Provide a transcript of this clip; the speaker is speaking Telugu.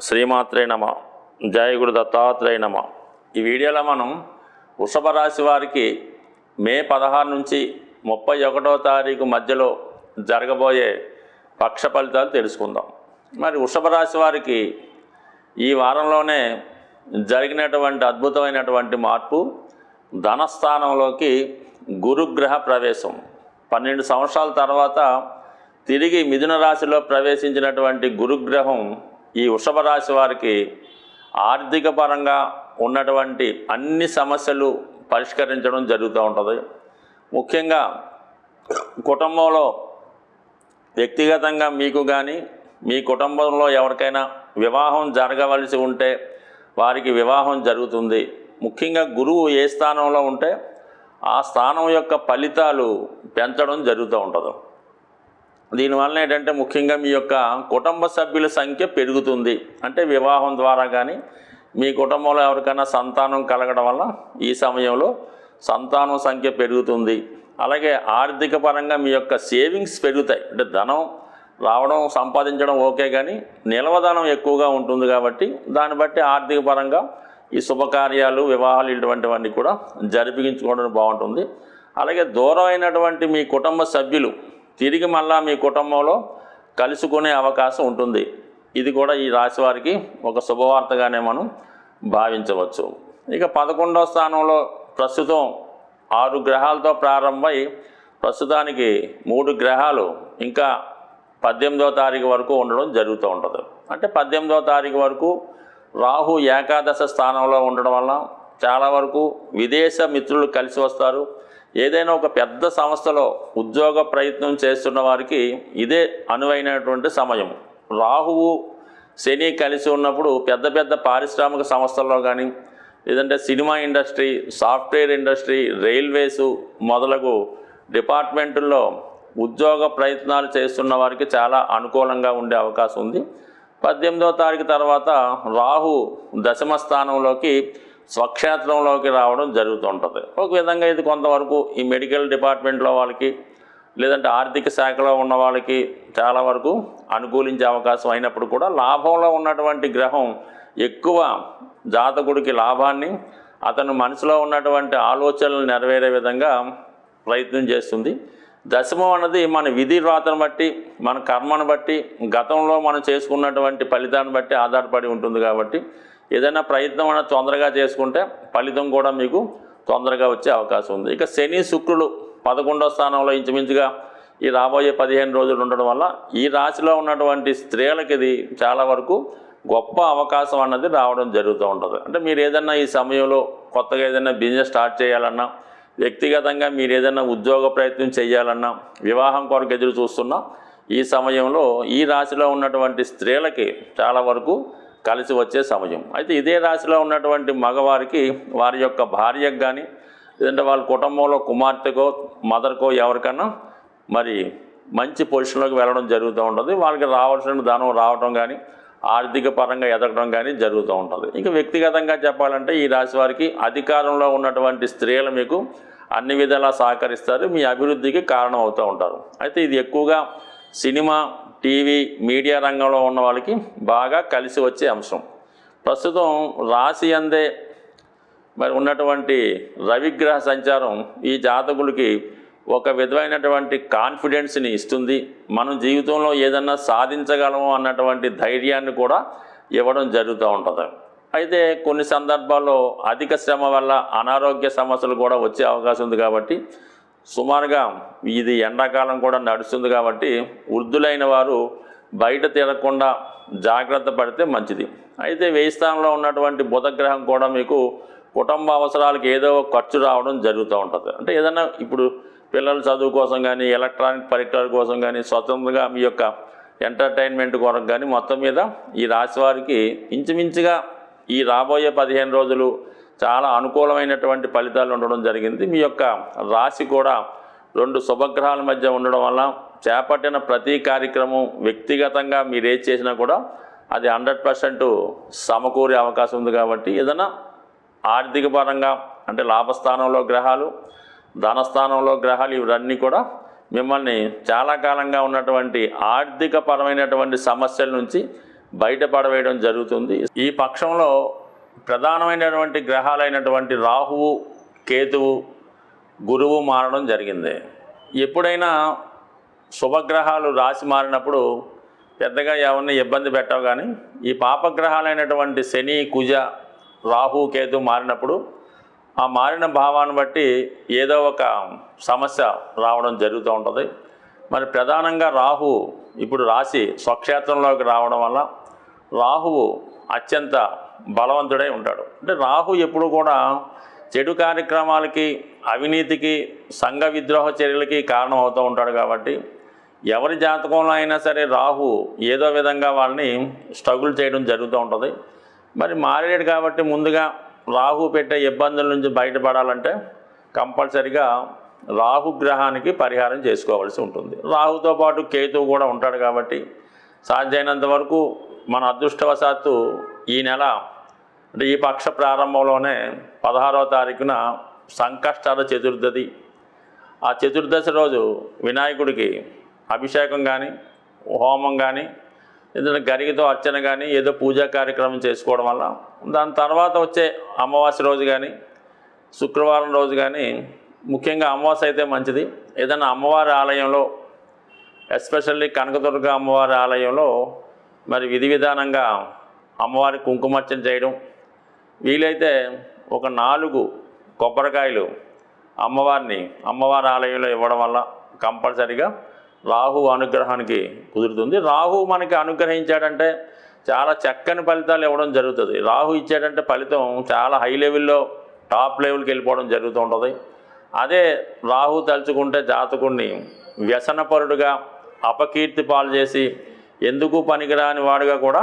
శ్రీమాత్రే నమ. జయగురు దత్తాత్రేయ నమ. ఈ వీడియోలో మనం వృషభ రాశి వారికి మే పదహారు నుంచి ముప్పై ఒకటో తారీఖు మధ్యలో జరగబోయే పక్ష ఫలితాలు తెలుసుకుందాం. మరి వృషభ రాశి వారికి ఈ వారంలోనే జరిగినటువంటి అద్భుతమైనటువంటి మార్పు ధనస్థానంలోకి గురుగ్రహ ప్రవేశం. పన్నెండు సంవత్సరాల తర్వాత తిరిగి మిథున రాశిలో ప్రవేశించినటువంటి గురుగ్రహం ఈ వృషభ రాశి వారికి ఆర్థిక పరంగా ఉన్నటువంటి అన్ని సమస్యలు పరిష్కరించడం జరుగుతూ ఉంటుంది. ముఖ్యంగా కుటుంబంలో వ్యక్తిగతంగా మీకు కానీ మీ కుటుంబంలో ఎవరికైనా వివాహం జరగవలసి ఉంటే వారికి వివాహం జరుగుతుంది. ముఖ్యంగా గురువు ఏ స్థానంలో ఉంటే ఆ స్థానం యొక్క ఫలితాలు పెంచడం జరుగుతూ ఉంటుంది. దీనివల్ల ఏంటంటే ముఖ్యంగా మీ యొక్క కుటుంబ సభ్యుల సంఖ్య పెరుగుతుంది. అంటే వివాహం ద్వారా కానీ మీ కుటుంబంలో ఎవరికైనా సంతానం కలగడం వల్ల ఈ సమయంలో సంతానం సంఖ్య పెరుగుతుంది. అలాగే ఆర్థిక పరంగా మీ యొక్క సేవింగ్స్ పెరుగుతాయి. అంటే ధనం రావడం సంపాదించడం ఓకే కానీ నిల్వధనం ఎక్కువగా ఉంటుంది కాబట్టి దాన్ని బట్టి ఆర్థిక పరంగా ఈ శుభకార్యాలు వివాహాలు ఇటువంటివన్నీ కూడా జరిపించుకోవడం బాగుంటుంది. అలాగే దూరమైనటువంటి మీ కుటుంబ సభ్యులు తిరిగి మళ్ళా మీ కుటుంబంలో కలుసుకునే అవకాశం ఉంటుంది. ఇది కూడా ఈ రాశి వారికి ఒక శుభవార్తగానే మనం భావించవచ్చు. ఇక పదకొండవ స్థానంలో ప్రస్తుతం ఆరు గ్రహాలతో ప్రారంభమై ప్రస్తుతానికి మూడు గ్రహాలు ఇంకా పద్దెనిమిదవ తారీఖు వరకు ఉండడం జరుగుతూ ఉంటుంది. అంటే పద్దెనిమిదవ తారీఖు వరకు రాహు ఏకాదశ స్థానంలో ఉండడం వల్ల చాలా వరకు విదేశ మిత్రులు కలిసి వస్తారు. ఏదైనా ఒక పెద్ద సంస్థలో ఉద్యోగ ప్రయత్నం చేస్తున్న వారికి ఇదే అనువైనటువంటి సమయం. రాహువు శని కలిసి ఉన్నప్పుడు పెద్ద పెద్ద పారిశ్రామిక సంస్థల్లో కానీ లేదంటే cinema industry software industry railways మొదలగు డిపార్ట్మెంటుల్లో ఉద్యోగ ప్రయత్నాలు చేస్తున్న వారికి చాలా అనుకూలంగా ఉండే అవకాశం ఉంది. పద్దెనిమిదవ తారీఖు తర్వాత రాహు దశమ స్థానంలోకి స్వక్షేత్రంలోకి రావడం జరుగుతుంటుంది ఒక విధంగా ఇది కొంతవరకు ఈ మెడికల్ డిపార్ట్మెంట్లో వాళ్ళకి లేదంటే ఆర్థిక శాఖలో ఉన్న వాళ్ళకి చాలా వరకు అనుకూలించే అవకాశం అయినప్పుడు కూడా లాభంలో ఉన్నటువంటి గ్రహం ఎక్కువ జాతకుడికి లాభాన్ని అతను మనసులో ఉన్నటువంటి ఆలోచనలు నెరవేరే విధంగా ప్రయత్నం చేస్తుంది. దశమం అన్నది మన విధి రాతను బట్టి మన కర్మను బట్టి గతంలో మనం చేసుకున్నటువంటి ఫలితాన్ని బట్టి ఆధారపడి ఉంటుంది కాబట్టి ఏదైనా ప్రయత్నం అన్న తొందరగా చేసుకుంటే ఫలితం కూడా మీకు తొందరగా వచ్చే అవకాశం ఉంది. ఇక శని శుక్రులు పదకొండో స్థానంలో ఇంచుమించుగా ఈ రాబోయే పదిహేను రోజులు ఉండడం వల్ల ఈ రాశిలో ఉన్నటువంటి స్త్రీలకి ఇది చాలా వరకు గొప్ప అవకాశం అన్నది రావడం జరుగుతూ ఉంటుంది. అంటే మీరు ఏదైనా ఈ సమయంలో కొత్తగా ఏదైనా బిజినెస్ స్టార్ట్ చేయాలన్నా వ్యక్తిగతంగా మీరు ఏదైనా ఉద్యోగ ప్రయత్నం చేయాలన్నా వివాహం కొరకు ఎదురు చూస్తున్నా ఈ సమయంలో ఈ రాశిలో ఉన్నటువంటి స్త్రీలకి చాలా వరకు కలిసి వచ్చే సమయం. అయితే ఇదే రాశిలో ఉన్నటువంటి మగవారికి వారి యొక్క భార్యకు కానీ లేదంటే వాళ్ళ కుటుంబంలో కుమార్తెకో మదర్కో ఎవరికన్నా మరి మంచి పొజిషన్లోకి వెళ్ళడం జరుగుతూ ఉంటుంది. వాళ్ళకి రావాల్సిన ధనం రావడం కానీ ఆర్థిక పరంగా ఎదగడం కానీ జరుగుతూ ఉంటుంది. ఇంకా వ్యక్తిగతంగా చెప్పాలంటే ఈ రాశి వారికి అధికారంలో ఉన్నటువంటి స్త్రీలు మీకు అన్ని విధాలా సహకరిస్తారు. మీ అభివృద్ధికి కారణం అవుతూ ఉంటారు. అయితే ఇది ఎక్కువగా సినిమా టీవీ మీడియా రంగంలో ఉన్న వాళ్ళకి బాగా కలిసి వచ్చే అంశం. ప్రస్తుతం రాశి అందే మరి ఉన్నటువంటి రవిగ్రహ సంచారం ఈ జాతకులకి ఒక విధమైనటువంటి కాన్ఫిడెన్స్ని ఇస్తుంది. మనం జీవితంలో ఏదన్నా సాధించగలము అన్నటువంటి ధైర్యాన్ని కూడా ఇవ్వడం జరుగుతూ ఉంటుంది. అయితే కొన్ని సందర్భాల్లో అధిక శ్రమ వల్ల అనారోగ్య సమస్యలు కూడా వచ్చే అవకాశం ఉంది కాబట్టి సుమారుగా ఇది ఎండాకాలం కూడా నడుస్తుంది కాబట్టి వృద్ధులైన వారు బయట తిరగకుండా జాగ్రత్త పడితే మంచిది. అయితే వేయి స్థానంలో ఉన్నటువంటి బుధగ్రహం కూడా మీకు కుటుంబ అవసరాలకు ఏదో ఖర్చు రావడం జరుగుతూ ఉంటుంది. అంటే ఏదైనా ఇప్పుడు పిల్లల చదువు కోసం కానీ ఎలక్ట్రానిక్ పరికరాల కోసం కానీ స్వతంత్రంగా మీ యొక్క ఎంటర్టైన్మెంట్ కొరకు కానీ మొత్తం మీద ఈ రాశి వారికి ఇంచుమించుగా ఈ రాబోయే పదిహేను రోజులు చాలా అనుకూలమైనటువంటి ఫలితాలు ఉండడం జరిగింది. మీ యొక్క రాశి కూడా రెండు శుభగ్రహాల మధ్య ఉండడం వల్ల చేపట్టిన ప్రతి కార్యక్రమం వ్యక్తిగతంగా మీరు ఏది చేసినా కూడా అది హండ్రెడ్ పర్సెంట్ సమకూరే అవకాశం ఉంది కాబట్టి ఏదైనా ఆర్థిక పరంగా అంటే లాభస్థానంలో గ్రహాలు ధనస్థానంలో గ్రహాలు ఇవన్నీ కూడా మిమ్మల్ని చాలా కాలంగా ఉన్నటువంటి ఆర్థిక పరమైనటువంటి సమస్యల నుంచి బయటపడవేయడం జరుగుతుంది. ఈ పక్షంలో ప్రధానమైనటువంటి గ్రహాలైనటువంటి రాహువు కేతువు గురువు మారడం జరిగింది. ఎప్పుడైనా శుభగ్రహాలు రాసి మారినప్పుడు పెద్దగా ఎవరిని ఇబ్బంది పెట్టవు కానీ ఈ పాపగ్రహాలైనటువంటి శని కుజ రాహు కేతు మారినప్పుడు ఆ మారిన భావాన్ని బట్టి ఏదో ఒక సమస్య రావడం జరుగుతూ ఉంటుంది. మరి ప్రధానంగా రాహు ఇప్పుడు రాశి స్వక్షేత్రంలోకి రావడం వల్ల రాహువు అత్యంత బలవంతుడై ఉంటాడు. అంటే రాహు ఎప్పుడు కూడా చెడు కార్యక్రమాలకి అవినీతికి సంఘ విద్రోహ చర్యలకి కారణం అవుతూ ఉంటాడు కాబట్టి ఎవరి జాతకంలో అయినా సరే రాహు ఏదో విధంగా వాళ్ళని స్ట్రగుల్ చేయడం జరుగుతూ ఉంటుంది. మరి మారేడు కాబట్టి ముందుగా రాహు పెట్టే ఇబ్బందుల నుంచి బయటపడాలంటే కంపల్సరిగా రాహు గ్రహానికి పరిహారం చేసుకోవాల్సి ఉంటుంది. రాహుతో పాటు కేతువు కూడా ఉంటాడు కాబట్టి సాధ్యమైనంత వరకు మన అదృష్టవశాత్తు ఈ నెల అంటే ఈ పక్ష ప్రారంభంలోనే పదహారవ తారీఖున సంకష్టాల చతుర్దశి ఆ చతుర్దశి రోజు వినాయకుడికి అభిషేకం కానీ హోమం కానీ ఏదైనా గరిగితో అర్చన కానీ ఏదో పూజా కార్యక్రమం చేసుకోవడం వల్ల దాని తర్వాత వచ్చే అమావాస్య రోజు కానీ శుక్రవారం రోజు కానీ ముఖ్యంగా అమావాస్య అయితే మంచిది. ఏదైనా అమ్మవారి ఆలయంలో ఎస్పెషల్లీ కనకదుర్గ అమ్మవారి ఆలయంలో మరి విధి విధానంగా అమ్మవారి కుంకుమర్చన చేయడం. వీలైతే ఒక నాలుగు కొబ్బరికాయలు అమ్మవారిని అమ్మవారి ఆలయంలో ఇవ్వడం వల్ల కంపల్సరిగా రాహు అనుగ్రహానికి కుదురుతుంది. రాహు మనకి అనుగ్రహించాడంటే చాలా చక్కని ఫలితాలు ఇవ్వడం జరుగుతుంది. రాహు ఇచ్చాడంటే ఫలితం చాలా హై లెవెల్లో టాప్ లెవెల్కి వెళ్ళిపోవడం జరుగుతూ ఉంటుంది. అదే రాహు తలుచుకుంటే జాతకుడిని వ్యసనపరుడుగా అపకీర్తి పాలు చేసి ఎందుకు పనికిరాని వాడుగా కూడా